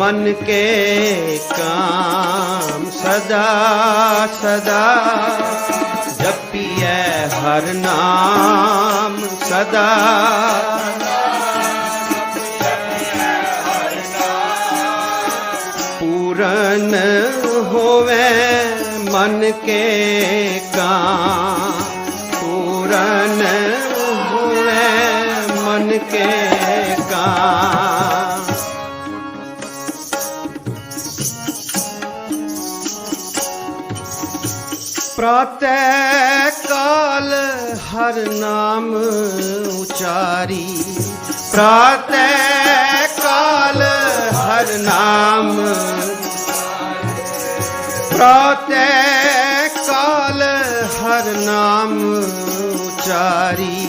मन के काम सदा सदा जपिए हर नाम सदा पूरन होवे मन के काम पूरन होवे मन के काम ਪ੍ਰਾਤੈ ਕਾਲ ਹਰ ਨਾਮ ਉਚਾਰੀ। ਪ੍ਰਾਤੈ ਕਾਲ ਹਰ ਨਾਮ ਪ੍ਰਾਤੈ ਕਾਲ ਹਰ ਨਾਮ ਉਚਾਰੀ।